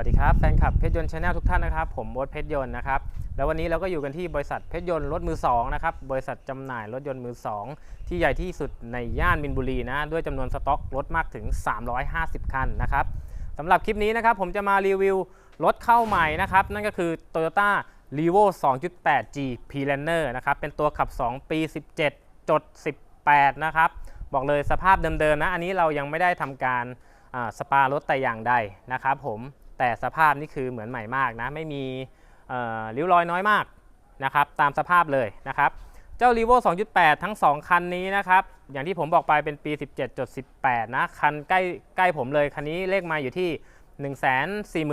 วัสดีครับแฟนคลับเพชรยนต์ชาแนลทุกท่านนะครับผมโบ๊ทเพชรยนต์นะครับแล้ววันนี้เราก็อยู่กันที่บริษัทเพชรยนต์รถมือสองนะครับบริษัทจำหน่ายรถยนต์มือสองที่ใหญ่ที่สุดในย่านมินบุรีนะด้วยจำนวนสต็อกรถมากถึง 350 คันนะครับสำหรับคลิปนี้นะครับผมจะมารีวิวรถเข้าใหม่นะครับนั่นก็คือ Toyota r e v o 2.8G p l a n n e r นะครับเป็นตัวขับ 2 ปี 17 จด 18 นะครับบอกเลยสภาพเดิมๆนะอันนี้เรายังไม่ได้ทำการสปารถแต่อย่างใดนะครับผม แต่สภาพนี่คือเหมือนใหม่มากนะไม่มีริ้วรอยน้อยมากนะครับตามสภาพเลยนะครับเจ้า r e v o 2.8 ทั้ง 2 คันนี้นะครับอย่างที่ผมบอกไปเป็นปี 17.18 นะคันใกล้ใกล้ผมเลย คันนี้เลขมาอยู่ที่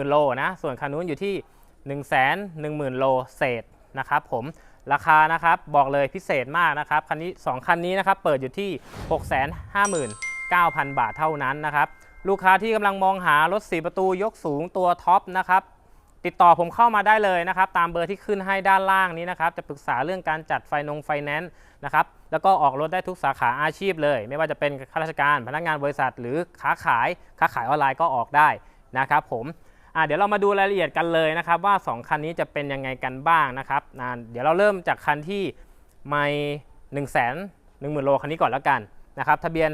140,000 โลนะส่วนคันนู้นอยู่ที่ 110,000 โลเศษนะครับผมราคานะครับบอกเลยพิเศษมากนะครับคันนี้ 2 คันนี้นะครับเปิดอยู่ที่ 659,000 บาทเท่านั้นนะครับ ลูกค้าที่กำลังมองหารถ4ประตูยกสูงตัวท็อปนะครับ ติดต่อผมเข้ามาได้เลยนะครับ ตามเบอร์ที่ขึ้นให้ด้านล่างนี้นะครับ จะปรึกษาเรื่องการจัดไฟนงไฟแนนซ์นะครับ แล้วก็ออกรถได้ทุกสาขาอาชีพเลย ไม่ว่าจะเป็นข้าราชการพนักงานบริษัท หรือค้าขายค้าขายออนไลน์ก็ออกได้นะครับผมเดี๋ยวเรามาดูรายละเอียดกันเลยนะครับ ว่า 2 คันนี้จะเป็นยังไงกันบ้างนะครับเดี๋ยวเราเริ่มจากคันที่ไม่1 1 0 0 0 0โลคันนี้ก่อนแล้วกันนะครับทะเบียน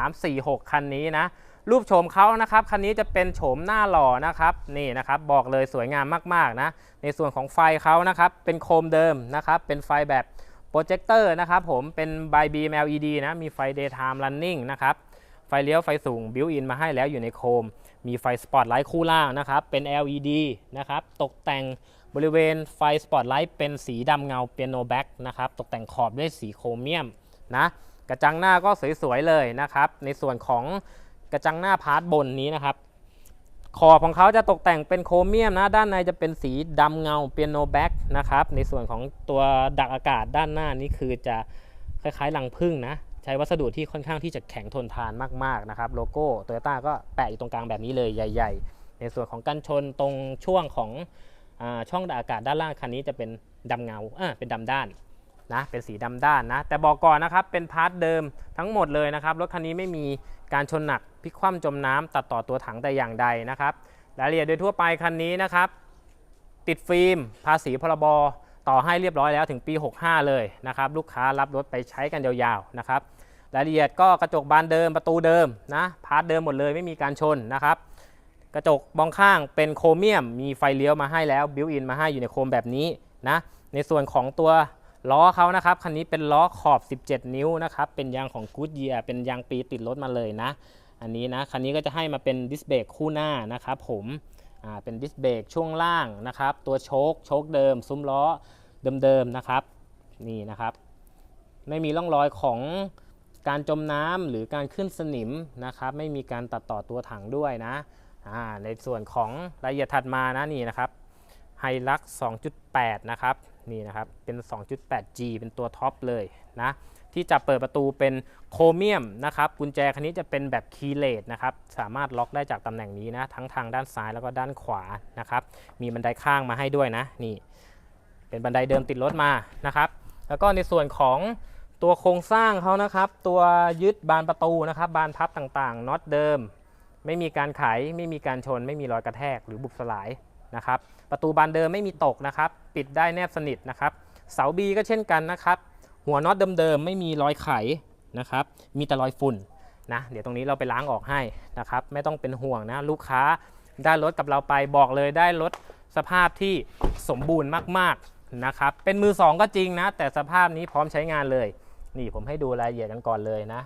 5346 คันนี้นะ รูปโฉมเขานะครับคันนี้จะเป็นโฉมหน้าหล่อนะครับนี่นะครับบอกเลยสวยงามมากๆนะในส่วนของไฟเขานะครับเป็นโคมเดิมนะครับเป็นไฟแบบโปรเจคเตอร์นะครับผมเป็น by beam LED นะมีไฟ daytime running นะครับไฟเลี้ยวไฟสูงบิวอินมาให้แล้วอยู่ในโคม มีไฟสปอตไลท์คู่ล่างนะครับเป็น LED นะครับตกแต่งบริเวณไฟสปอตไลท์เป็นสีดำเงาเปียโนแบ็กนะครับตกแต่งขอบด้วยสีโครเมียมนะกระจังหน้าก็สวยๆเลยนะครับในส่วนของ กระจังหน้าพาร์ทบนนี้นะครับ ขอบของเขาจะตกแต่งเป็นโครเมียมนะ ด้านในจะเป็นสีดำเงาเปียโนแบ็กนะครับ ในส่วนของตัวดักอากาศด้านหน้านี้คือจะคล้ายๆรังผึ้งนะ ใช้วัสดุที่ค่อนข้างที่จะแข็งทนทานมากๆนะครับ โลโก้โตโยต้าก็แปะอยู่ตรงกลางแบบนี้เลยใหญ่ ๆ ในส่วนของกันชนตรงช่วงของอช่องดักอากาศด้านล่างคันนี้จะเป็นดำเงาอ่าเป็นดำด้าน นะเป็นสีดำด้านนะ แต่บอกก่อนนะครับเป็นพาร์ทเดิมทั้งหมดเลยนะครับรถคันนี้ไม่มีการชนหนักพลิกคว่ำจมน้ำตัดต่อตัวถังแต่อย่างใดนะครับรายละเอียดโดยทั่วไปคันนี้นะครับ ติดฟิล์ม ภาษีพรบต่อให้เรียบร้อยแล้วถึงปี 65 เลยนะครับ ลูกค้ารับรถไปใช้กันยาวๆนะครับรายละเอียดก็กระจกบานเดิมประตูเดิมนะพาร์ทเดิมหมดเลยไม่มีการชนนะครับกระจกมองข้างเป็นโครเมียม มีไฟเลี้ยวมาให้แล้วบิวอินมาให้อยู่ในโครมแบบนี้นะในส่วนของตัว ล้อเขานะครับคันนี้เป็นล้อขอบ 17 นิ้วนะครับเป็นยางของ Goodyear เป็นยางปีติดรถมาเลยนะ อันนี้นะคันนี้ก็จะให้มาเป็นดิสเบรกคู่หน้านะครับผมอ่าเป็นดิสเบรกช่วงล่างนะครับ ตัวโชคโชคเดิม ซุ้มล้อเดิมๆนะครับ นี่นะครับ ไม่มีร่องรอยของการจมน้ำหรือการขึ้นสนิมนะครับ ไม่มีการตัดต่อตัวถังด้วยนะในส่วนของรายละเอียดถัดมานะนี่นะครับไฮลัก 2.8 นะครับ นี่นะครับ เป็น 2.8G เป็นตัวท็อปเลยนะ ที่จะเปิดประตูเป็นโครเมียมนะครับ กุญแจคันนี้จะเป็นแบบคีย์เลสนะครับ สามารถล็อกได้จากตำแหน่งนี้นะ ทั้งทางด้านซ้ายแล้วก็ด้านขวานะครับ มีบันไดข้างมาให้ด้วยนะ นี่ เป็นบันไดเดิมติดรถมานะครับ แล้วก็ในส่วนของตัวโครงสร้างเขานะครับ ตัวยึดบานประตูนะครับ บานพับต่างๆ น็อตเดิม ไม่มีการไข ไม่มีการชน ไม่มีรอยกระแทกหรือบุบสลาย นะครับ ประตูบานเดิมไม่มีตกนะครับ ปิดได้แนบสนิทนะครับ เสาบีก็เช่นกันนะครับ หัวน็อตเดิมๆไม่มีรอยไขนะครับ มีแต่รอยฝุ่นนะ เดี๋ยวตรงนี้เราไปล้างออกให้นะครับ ไม่ต้องเป็นห่วงนะลูกค้าได้รถกับเราไปบอกเลยได้รถสภาพที่สมบูรณ์มากๆนะครับ เป็นมือสองก็จริงนะ แต่สภาพนี้พร้อมใช้งานเลย นี่ผมให้ดูรายละเอียดกันก่อนเลยนะ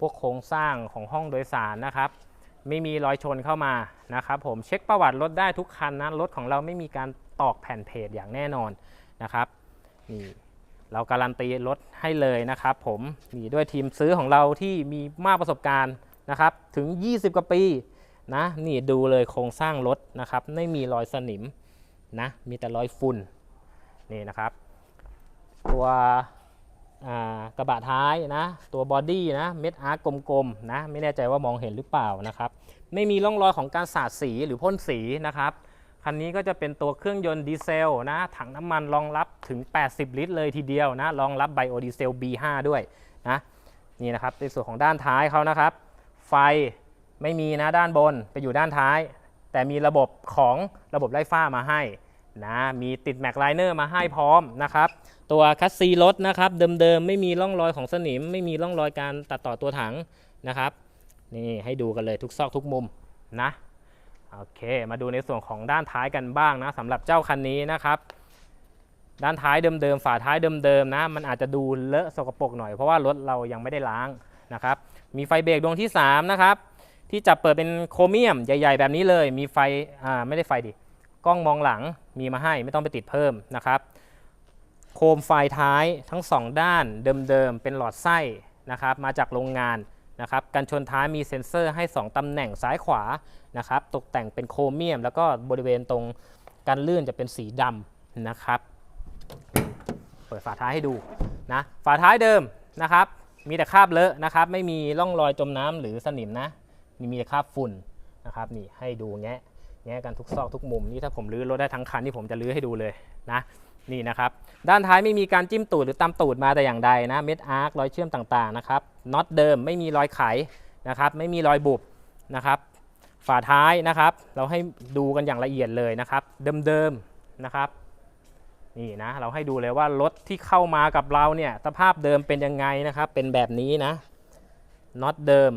พวกโครงสร้างของห้องโดยสารนะครับ ไม่มีรอยชนเข้ามานะครับผมเช็คประวัติรถได้ทุกคันนะรถของเราไม่มีการตอกแผ่นเพจอย่างแน่นอนนะครับนี่เราการันตีรถให้เลยนะครับผมนี่ด้วยทีมซื้อของเราที่มีมากประสบการณ์นะครับถึง 20 กว่าปีนะนี่ดูเลยโครงสร้างรถนะครับไม่มีรอยสนิมนะมีแต่รอยฝุ่นนี่นะครับตัว กระบะท้ายนะ ตัวบอดี้นะเม็ดอาร์กกลมๆนะไม่แน่ใจว่ามองเห็นหรือเปล่านะครับ ไม่มีร่องรอยของการสาดสีหรือพ่นสีนะครับคันนี้ก็จะเป็นตัวเครื่องยนต์ดีเซลนะถังน้ำมันรองรับถึง 80 ลิตร เลยทีเดียวนะรองรับไบโอดีเซล B5 ด้วยนะนี่นะครับในส่วนของด้านท้ายเขานะครับ ไฟไม่มีนะด้านบนไปอยู่ด้านท้ายแแต่มีระบบของระบบไล่ฟ้ามาให้นะมีติดแม็กไลเนอร์มาให้พร้อมนะครับ ตัวคัสซีรถนะครับเดิมๆไม่มีร่องรอยของสนิม ไม่มีร่องรอยการตัดต่อตัวถังนะครับนี่ให้ดูกันเลยทุกซอกทุกมุมนะโอเค มาดูในส่วนของด้านท้ายกันบ้างนะสำหรับเจ้าคันนี้นะครับด้านท้ายเดิมๆฝาท้ายเดิมๆนะมันอาจจะดูเลอะสกปรกหน่อยเพราะว่ารถเรายังไม่ได้ล้างนะครับมีไฟเบรกดวงที่3นะครับที่จับเปิดเป็นโครเมียมใหญ่ ๆ แบบนี้เลย มีไฟอ่าไม่ได้ไฟดิกล้องมองหลังมีมาให้ไม่ต้องไปติดเพิ่มนะครับ โคมไฟท้ายทั้ง 2 ด้านเดิมๆ เป็นหลอดไส้นะครับมาจากโรงงานนะครับกันชนท้ายมีเซ็นเซอร์ให้ 2 ตำแหน่งซ้ายขวานะครับตกแต่งเป็นโครเมียม แล้วก็บริเวณตรงกันลื่นจะเป็นสีดำนะครับ เปิดฝาท้ายให้ดูนะฝาท้ายเดิมนะครับ มีแต่คราบเลอะนะครับ ไม่มีร่องรอยจมน้ำหรือสนิมนะมีมีแต่คราบฝุ่นนะครับนี่ให้ดูแงะแงะกันทุกซอกทุกมุมนี่ถ้าผมรื้อรถได้ทั้งคันที่ผมจะรื้อให้ดูเลยนะ นี่นะครับ ด้านท้ายไม่มีการจิ้มตูดหรือตำตูดมาแต่อย่างใดนะเม็ดอาร์ครอยเชื่อมต่างๆนะครับน็อตเดิมไม่มีรอยไขนะครับ ไม่มีรอยบุบนะครับฝาท้ายนะครับ เราให้ดูกันอย่างละเอียดเลยนะครับ เดิมๆนะครับนี่นะเราให้ดูเลยว่ารถที่เข้ามากับเราเนี่ยสภาพเดิมเป็นยังไงนะครับ เป็นแบบนี้นะน็อตเดิม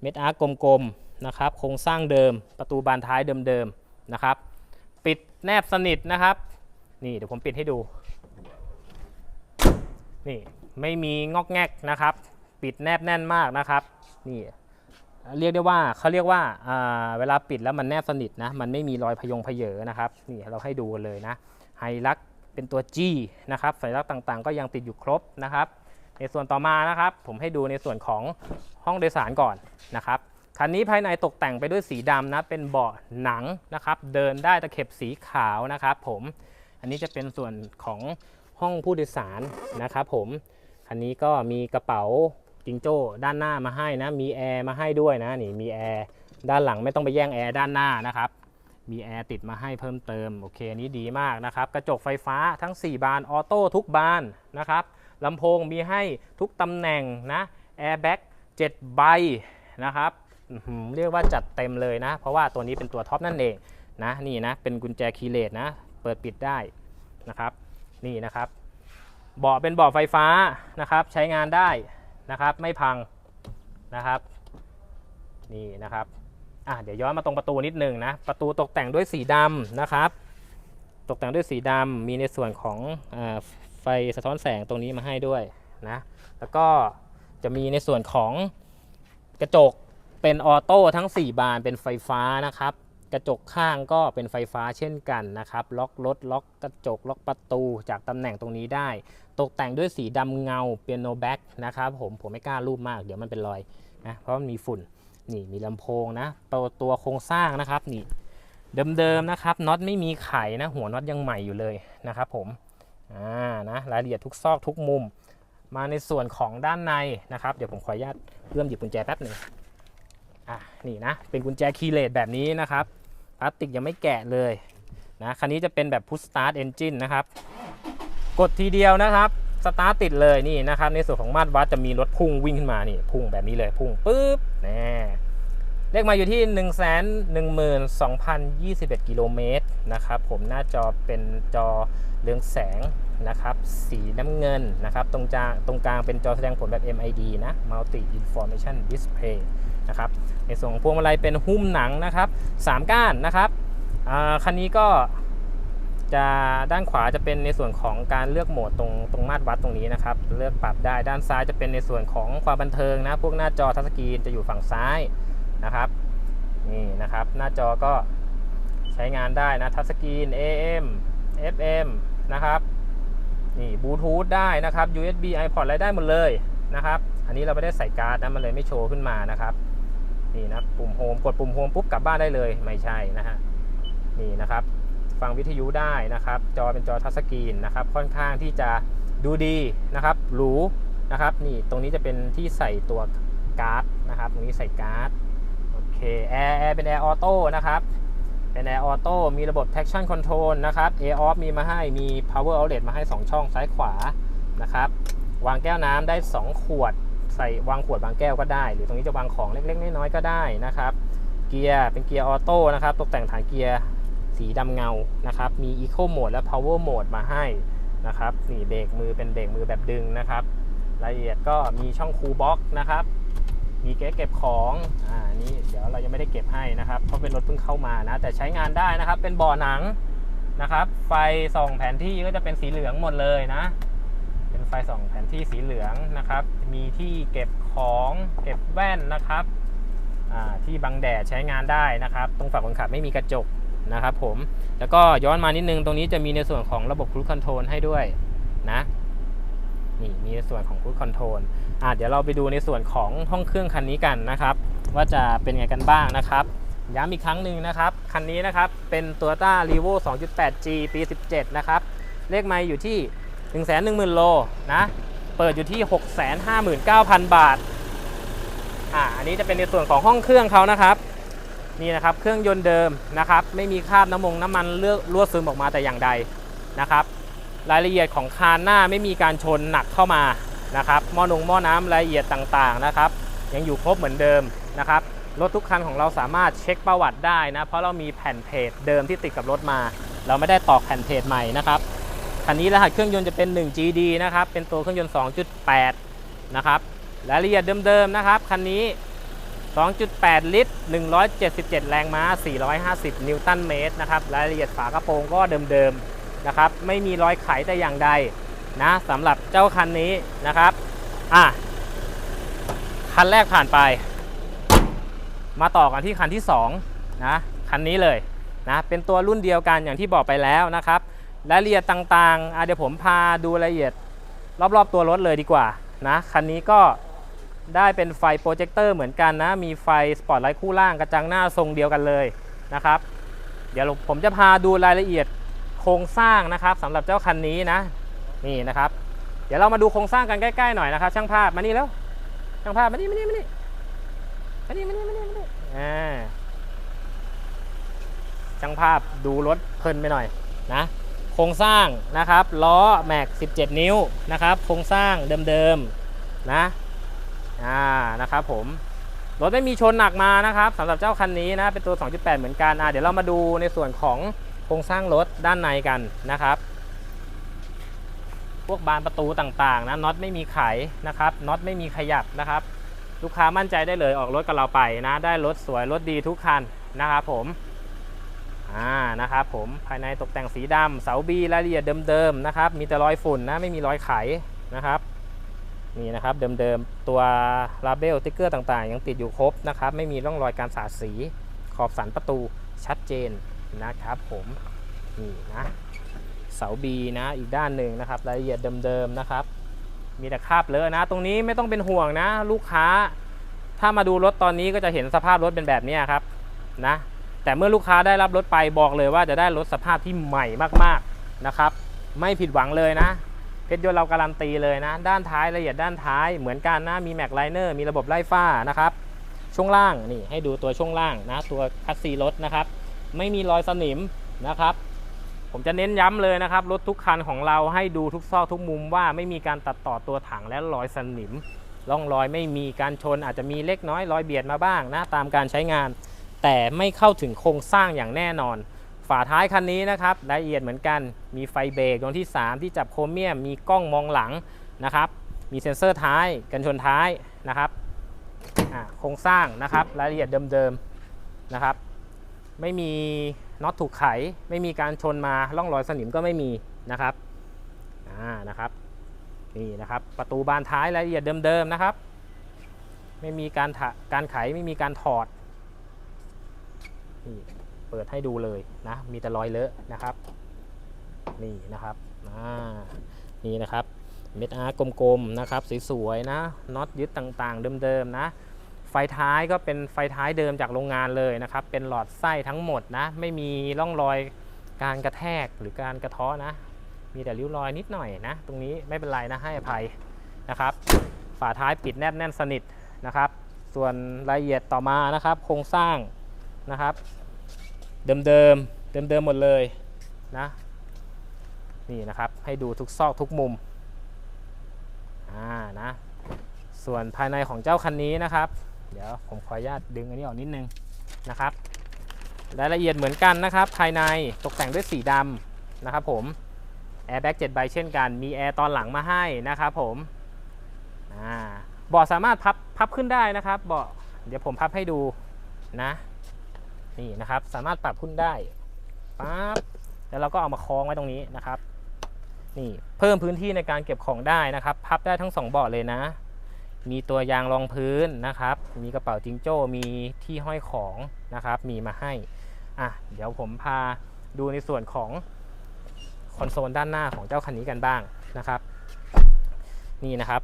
เม็ดอาร์กกลมๆนะครับโครงสร้างเดิมประตูบานท้ายเดิมๆนะครับ ปิดแนบสนิทนะครับ นี่เดี๋ยวผมปิดให้ดู นี่ไม่มีงอกแงกนะครับ ปิดแนบแน่นมากนะครับ นี่เรียกได้ว่าเขาเรียกว่าเวลาปิดแล้วมันแนบสนิทนะ มันไม่มีรอยพยงพเยอนะครับ นี่เราให้ดูเลยนะ ไฮลักเป็นตัว G นะครับสัญลักษณ์ต่างๆ ก็ยังติดอยู่ครบนะครับ ในส่วนต่อมานะครับ ผมให้ดูในส่วนของห้องโดยสารก่อนนะครับ คันนี้ภายในตกแต่งไปด้วยสีดำนะ เป็นเบาะหนังนะครับ เดินได้ตะเข็บสีขาวนะครับ ผม อันนี้จะเป็นส่วนของห้องผู้โดยสารนะครับผมคันนี้ก็มีกระเป๋าจิงโจ้ด้านหน้ามาให้นะ มีแอร์มาให้ด้วยนะ นี่มีแอร์ด้านหลังไม่ต้องไปแย่งแอร์ด้านหน้านะครับ มีแอร์ติดมาให้เพิ่มเติม โอเคอันนี้ดีมากนะครับ กระจกไฟฟ้าทั้ง 4 บานออโต้ทุกบานนะครับลำโพงมีให้ทุกตำแหน่งนะ แอร์แบ็ก7ใบนะครับ เรียกว่าจัดเต็มเลยนะ เพราะว่าตัวนี้เป็นตัวท็อปนั่นเองนะ นี่นะ เป็นกุญแจคีย์เลสนะ เปิดปิดได้นะครับ นี่นะครับเบาะเป็นเบาะไฟฟ้านะครับ ใช้งานได้นะครับ ไม่พังนะครับ นี่นะครับอะเดี๋ยวย้อนมาตรงประตูนิดนึงนะ ประตูตกแต่งด้วยสีดำนะครับ ตกแต่งด้วยสีดำมีในส่วนของอไฟสะท้อนแสงตรงนี้มาให้ด้วยนะ แล้วก็จะมีในส่วนของกระจกเป็นออโต้ทั้ง 4 บานเป็นไฟฟ้านะครับ กระจกข้างก็เป็นไฟฟ้าเช่นกันนะครับ ล็อกรถล็อกกระจก ล็อกประตูจากตำแหน่งตรงนี้ได้ ตกแต่งด้วยสีดำเงาเปียโนแบ็กนะครับผมผมไม่กล้ารูปมากเดี๋ยวมันเป็นรอยนะเพราะมันมีฝุ่นนี่มีลำโพงนะตัวตัวโครงสร้างนะครับนี่เดิมๆนะครับน็อตไม่มีไขนะหัวน็อตยังใหม่อยู่เลยนะครับผมอ่านะรายละเอียดทุกซอกทุกมุม มาในส่วนของด้านในนะครับ เดี๋ยวผมขออนุญาตเริ่มหยิบกุญแจแป๊บหนึ่งอะนี่นะเป็นกุญแจคีย์เลสแบบนี้นะครับ พลาสติกยังไม่แกะเลยนะคันนี้จะเป็นแบบ push start engine นะครับ กดทีเดียวนะครับสตาร์ทติดเลยนี่นะครับ ในส่วนของมาตรวัดจะมีรถพุ่งวิ่งขึ้นมานี่พุ่งแบบนี้เลยพุ่งปุ๊บแน่เลขมาอยู่ที่ 1 1 2 0 2 1 กิโลเมตรนะครับ ผมหน้าจอเป็นจอเรืองแสงนะครับ สีน้ำเงินนะครับ ตรงกลางตรงกลางเป็นจอแสดงผลแบบ MID นะ Multi Information Display นะครับ ในส่วนของพวงมาลัยเป็นหุ้มหนังนะครับ 3 ก้านนะครับคันนี้ก็จะด้านขวาจะเป็นในส่วนของการเลือกโหมดตรงตรงมาตรวัดตรงนี้นะครับ เลือกปรับได้ด้านซ้ายจะเป็นในส่วนของความบันเทิงนะ พวกหน้าจอทัชสกรีนจะอยู่ฝั่งซ้ายนะครับนี่นะครับหน้าจอก็ใช้งานได้นะทัชสกรีน AM FM นะครับนี่บลูทูธได้นะครับ USB iPod อะไรได้หมดเลยนะครับ อันนี้เราไม่ได้ใส่การ์ดนะมันเลยไม่โชว์ขึ้นมานะครับ นี่นะปุ่มโฮมกดปุ่มโฮมปุ๊บกลับบ้านได้เลยไม่ใช่นะฮะนี่นะครับ ฟังวิทยุได้นะครับ จอเป็นจอทัชสกรีนนะครับ ค่อนข้างที่จะดูดีนะครับหรูนะครับ นี่ตรงนี้จะเป็นที่ใส่ตัวการ์ดนะครับ ตรงนี้ใส่การ์ดโอเคแอร์แอร์เป็นแอร์ออโต้นะครับเป็นแอร์ออโต้มีระบบ traction control นะครับ air off มีมาให้มี power outlet มาให้ 2 ช่องซ้ายขวานะครับ วางแก้วน้ำได้ 2 ขวด ใส่วางขวดวางแก้วก็ได้ หรือตรงนี้จะวางของเล็กๆน้อยๆก็ได้นะครับ เกียร์เป็นเกียร์ออโต้นะครับตกแต่งฐานเกียร์สีดำเงานะครับ มี Eco Mode และ Power Mode มาให้นะครับนี่เบรกมือเป็นเบรกมือแบบดึงนะครับ รายละเอียดก็มีช่องคูลบ็อกนะครับ มีเก๊เก็บของอ่านี่เดี๋ยวเรายังไม่ได้เก็บให้นะครับ เพราะเป็นรถเพิ่งเข้ามานะ แต่ใช้งานได้นะครับ เป็นบ่อหนังนะครับ ไฟส่องแผนที่ก็จะเป็นสีเหลืองหมดเลยนะ ไฟส่องแผนที่สีเหลืองนะครับ มีที่เก็บของเก็บแว่นนะครับที่บังแดดใช้งานได้นะครับ ตรงฝั่งคนขับไม่มีกระจกนะครับผม แล้วก็ย้อนมานิดนึงตรงนี้จะมีในส่วนของระบบครูคอนโทรลให้ด้วยนะนี่มีในส่วนของครูคอนโทรลอะเดี๋ยวเราไปดูในส่วนของห้องเครื่องคันนี้กันนะครับ ว่าจะเป็นไงกันบ้างนะครับย้ำอีกครั้งหนึ่งนะครับ คันนี้นะครับเป็น Toyota r e v o 2.8G ปี 17 นะครับ เลขไมล์อยู่ที่ 110,000 โลนะ เปิดอยู่ที่ 659,000 บาท อ่า อันนี้จะเป็นในส่วนของห้องเครื่องเขานะครับ นี่นะครับเครื่องยนต์เดิมนะครับ ไม่มีคราบน้ำมงน้ำมันเลือกรั่วซึมออกมาแต่อย่างใดนะครับ รายละเอียดของคานหน้าไม่มีการชนหนักเข้ามานะครับ หม้อนงหม้อน้ำรายละเอียดต่างๆนะครับ ยังอยู่ครบเหมือนเดิมนะครับรถทุกคันของเราสามารถเช็คประวัติได้นะ เพราะเรามีแผ่นเพจเดิมที่ติดกับรถมา เราไม่ได้ตอกแผ่นเพจใหม่นะครับ คันนี้รหัสเครื่องยนต์จะเป็น 1GD นะครับ เป็นตัวเครื่องยนต์ 2.8 นะครับ รายละเอียดเดิมๆนะครับ คันนี้ 2.8 ลิตร 177 แรงม้า 450 นิวตันเมตรนะครับ รายละเอียดฝากระโปรงก็เดิมๆนะครับ ไม่มีรอยไขแต่อย่างใดนะสำหรับเจ้าคันนี้นะครับ อะ คันแรกผ่านไป มาต่อกันที่คันที่2นะ คันนี้เลยนะ เป็นตัวรุ่นเดียวกันอย่างที่บอกไปแล้วนะครับ รายละเอียดต่างๆเดี๋ยวผมพาดูรายละเอียดรอบๆตัวรถเลยดีกว่านะคันนี้ก็ได้เป็นไฟโปรเจคเตอร์เหมือนกันนะ มีไฟสปอตไลท์คู่ล่างกระจังหน้าทรงเดียวกันเลยนะครับ เดี๋ยวผมจะพาดูรายละเอียดโครงสร้างนะครับสำหรับเจ้าคันนี้นะ นี่นะครับ เดี๋ยวเรามาดูโครงสร้างกันใกล้ๆหน่อยนะครับ ช่างภาพมานี่แล้ว ช่างภาพมานี่มานี่มานี่มานี่มานี่มานี่มานี่อ่าช่างภาพดูรถเพลินไปหน่อยนะ โครงสร้างนะครับล้อแม็ก 17 นิ้วนะครับโครงสร้างเดิมๆนะอ่านะครับผมรถไม่มีชนหนักมานะครับสำหรับเจ้าคันนี้นะเป็นตัว 2.8 เหมือนกันอ่าเดี๋ยวเรามาดูในส่วนของโครงสร้างรถด้านในกันนะครับ พวกบานประตูต่างๆนะน็อตไม่มีไขนะครับน็อตไม่มีขยับนะครับ ลูกค้ามั่นใจได้เลยออกรถกับเราไปนะ ได้รถสวยรถดีทุกคันนะครับผม อ่านะครับผมภายในตกแต่งสีดำเสาบีรายละเอียดเดิมๆนะครับมีแต่รอยฝุ่นนะไม่มีรอยไขนะครับนี่นะครับเดิมๆตัวลาเบลติ๊กเกอร์ต่างๆ ยังติดอยู่ครบนะครับไม่มีร่องรอยการสาดสีขอบสันประตูชัดเจนนะครับผมนี่นะเสาบีนะอีกด้านหนึ่งนะครับรายละเอียดเดิมๆนะครับ มีแต่คราบเลอะนะ ตรงนี้ไม่ต้องเป็นห่วงนะ ลูกค้า ถ้ามาดูรถตอนนี้ก็จะเห็นสภาพรถเป็นแบบนี้ครับนะ แต่เมื่อลูกค้าได้รับรถไปบอกเลยว่าจะได้รถสภาพที่ใหม่มากๆนะครับ ไม่ผิดหวังเลยนะ เพชรยนต์เราการันตีเลยนะ ด้านท้ายละเอียดด้านท้ายเหมือนกันนะ มีแม็กไลเนอร์มีระบบไล่ฝ้านะครับ ช่วงล่างนี่ให้ดูตัวช่วงล่างนะ ตัวคัสซีรถนะครับ ไม่มีรอยสนิมนะครับ ผมจะเน้นย้ำเลยนะครับ รถทุกคันของเราให้ดูทุกซอกทุกมุมว่าไม่มีการตัดต่อตัวถังและรอยสนิมร่องรอยไม่มีการชนอาจจะมีเล็กน้อยรอยเบียดมาบ้างนะตามการใช้งาน แต่ไม่เข้าถึงโครงสร้างอย่างแน่นอน ฝาท้ายคันนี้นะครับละเอียดเหมือนกัน มีไฟเบรกดวงที่ 3 ที่จับโครเมียม มีกล้องมองหลังนะครับ มีเซ็นเซอร์ท้ายกันชนท้ายนะครับโครงสร้างนะครับรายละเอียดเดิมๆนะครับ ไม่มีน็อตถูกไข ไม่มีการชนมาร่องรอยสนิมก็ไม่มีนะครับอ่านะครับนี่นะครับ ประตูบานท้ายรายละเอียดเดิมๆนะครับ ไม่มีการถะการไขไม่มีการถอด นี่เปิดให้ดูเลยนะมีแต่รอยเลอะนะครับนี่นะครับอ่านี่นะครับเม็ดอาร์กลมๆนะครับสวยๆนะน็อตยึดต่างๆ เดิมๆนะไฟท้ายก็เป็นไฟท้ายเดิมจากโรงงานเลยนะครับเป็นหลอดไส้ทั้งหมดนะไม่มีร่องรอยการกระแทกหรือการกระทาะนะ มีแต่ริ้วรอยนิดหน่อยนะ ตรงนี้ไม่เป็นไรนะให้อภัยนะครับ ฝาท้ายปิดแนบแน่นสนิทนะครับ ส่วนรายละเอียดต่อมานะครับ โครงสร้าง นะครับ เดิมเดิมเดิมเดิมหมดเลยนะนี่นะครับให้ดูทุกซอกทุกมุมอ่านะส่วนภายในของเจ้าคันนี้นะครับ เดี๋ยวผมขออนุญาตดึงอันนี้ออกนิดนึงนะครับรายละเอียดเหมือนกันนะครับ ภายในตกแต่งด้วยสีดำนะครับผมแอร์แบ็ก7ใบเช่นกัน มีแอร์ตอนหลังมาให้นะครับผมอ่าเบาะสามารถพับพับขึ้นได้นะครับเบาะเดี๋ยวผมพับให้ดูนะ นี่นะครับ สามารถปรับขึ้นได้ปั๊บแล้วเราก็เอามาคล้องไว้ตรงนี้นะครับ นี่เพิ่มพื้นที่ในการเก็บของได้นะครับ พับได้ทั้งสองเบาะเลยนะ มีตัวยางรองพื้นนะครับ มีกระเป๋าจิงโจ้มีที่ห้อยของนะครับ มีมาให้อะเดี๋ยวผมพาดูในส่วนของคอนโซลด้านหน้าของเจ้าคันนี้กันบ้างนะครับ นี่นะครับ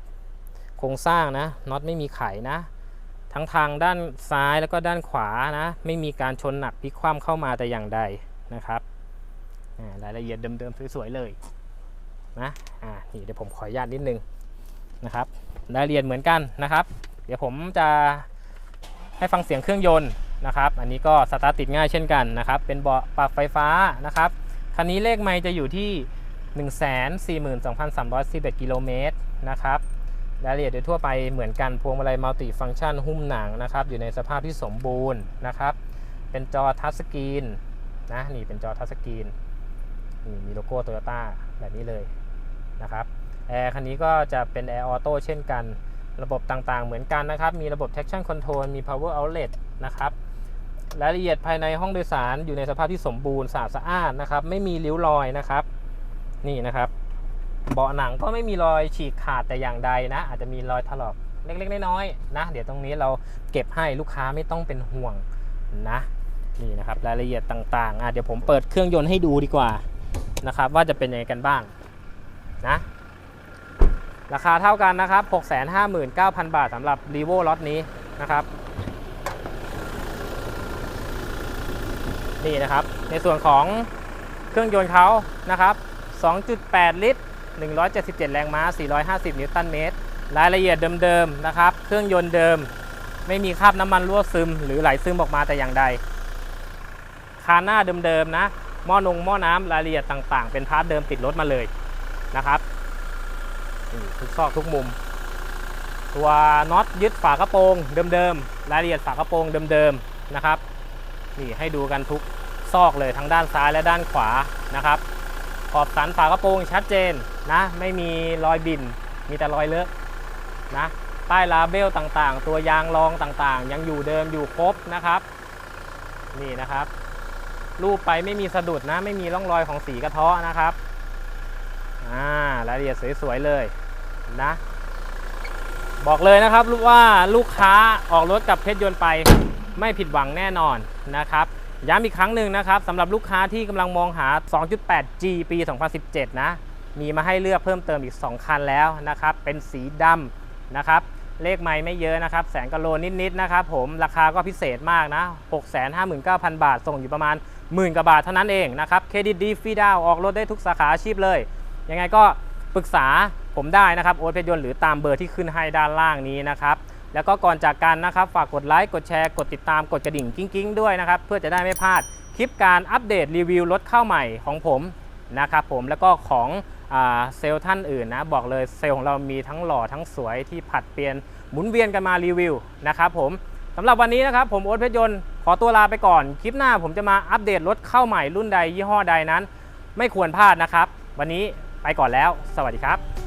โครงสร้างนะน็อตไม่มีไขนะ ทั้งทางด้านซ้ายแล้วก็ด้านขวานะ ไม่มีการชนหนักพลิกคว่ำเข้ามาแต่อย่างใดนะครับอ่ารายละเอียดเดิมๆสวยๆเลยนะอ่านี่เดี๋ยวผมขออนุญาตนิดนึงนะครับรายละเอียดเหมือนกันนะครับ เดี๋ยวผมจะให้ฟังเสียงเครื่องยนต์นะครับ อันนี้ก็สตาร์ทติดง่ายเช่นกันนะครับ เป็นเบาะปรับไฟฟ้านะครับคันนี้เลขไมล์จะอยู่ที่ 142,311กิโลเมตรนะครับ รายละเอียดโดยทั่วไปเหมือนกันพวงมาลัยมัลติฟังก์ชันหุ้มหนังนะครับ อยู่ในสภาพที่สมบูรณ์นะครับ เป็นจอทัชสกรีนนะนี่เป็นจอทัชสกรีนนี่มีโลโก้โตโยต้าแบบนี้เลยนะครับแอร์คันนี้ก็จะเป็นแอร์ออโต้เช่นกัน ระบบต่างๆเหมือนกันนะครับ มีระบบ traction control มี power outlet นะครับรายละเอียดภายในห้องโดยสารอยู่ในสภาพที่สมบูรณ์สะอาดสะอานนะครับ ไม่มีริ้วรอยนะครับ นี่นะครับ เบาะหนังก็ไม่มีรอยฉีกขาดแต่อย่างใดนะ อาจจะมีรอยถลอกเล็กๆน้อยๆนะ เดี๋ยวตรงนี้เราเก็บให้ลูกค้าไม่ต้องเป็นห่วงนะนี่นะครับรายละเอียดต่างๆอะเดี๋ยวผมเปิดเครื่องยนต์ให้ดูดีกว่านะครับ ว่าจะเป็นยังไงกันบ้างนะราคาเท่ากันนะครับ 659,000 บาทสำหรับ r e v o ล็อตนี้นะครับ นี่นะครับ ในส่วนของเครื่องยนต์เขานะครับ 2.8 ลิตร 177 แรงม้า 450 นิวตันเมตร รายละเอียดเดิมๆนะครับ เครื่องยนต์เดิม ไม่มีคราบน้ำมันรั่วซึม หรือไหลซึมออกมาแต่อย่างใด คานหน้าเดิมๆนะ หม้อนงหม้อน้ำรายละเอียดต่างๆ เป็นพาร์ทเดิมติดรถมาเลยนะครับทุกซอกทุกมุม ตัวน็อตยึดฝากระโปรงเดิมๆ รายละเอียดฝากระโปรงเดิมๆนะครับ นี่ให้ดูกันทุกซอกเลยทั้งด้านซ้ายและด้านขวานะครับ ขอบสันฝากระโปรงชัดเจน นะ ไม่มีรอยบิน มีแต่รอยเลอะนะป้ายลาเบลต่างๆ ตัวยางรองต่างๆ ยังอยู่เดิมอยู่ครบนะครับ นี่นะครับ รูปไปไม่มีสะดุดนะ ไม่มีร่องรอยของสีกระเทาะนะครับอ่ารายละเอียดสวยๆเลยนะ บอกเลยนะครับลูกว่าลูกค้าออกรถกับเพชรยนต์ไปไม่ผิดหวังแน่นอนนะครับย้ำอีกครั้งหนึ่งนะครับสำหรับลูกค้าที่กำลังมองหา 2.8G ปี 2017 นะ มีมาให้เลือกเพิ่มเติมอีก 2 คันแล้วนะครับ เป็นสีดำนะครับ เลขไม่ไม่เยอะนะครับ แสนกะโลนิดๆนะครับผม ราคาก็พิเศษมากนะ 659,000 บาท ส่งอยู่ประมาณหมื่นกว่าบาทเท่านั้นเองนะครับ เครดิตดีฟรีดาวออกรถได้ทุกสาขาอาชีพเลย ยังไงก็ปรึกษาผมได้นะครับ โอ๊ตเพชรยนต์หรือตามเบอร์ที่ขึ้นให้ด้านล่างนี้นะครับ แล้วก็ก่อนจากกันนะครับ ฝากกดไลค์ กดแชร์ กดติดตาม กดกระดิ่งกิ้งๆ ด้วยนะครับ เพื่อจะได้ไม่พลาดคลิปการอัปเดตรีวิวรถเข้าใหม่ของผมนะครับผม แล้วก็ของ เซลล์ท่านอื่นนะบอกเลยเซลล์ของเรามีทั้งหล่อทั้งสวยที่ผัดเปลี่ยนหมุนเวียนกันมารีวิวนะครับผมสำหรับวันนี้นะครับผมโอ๊ตเพชรยนต์ขอตัวลาไปก่อน คลิปหน้าผมจะมาอัปเดตรถเข้าใหม่รุ่นใดยี่ห้อใดนั้น ไม่ควรพลาดนะครับ วันนี้ไปก่อนแล้ว สวัสดีครับ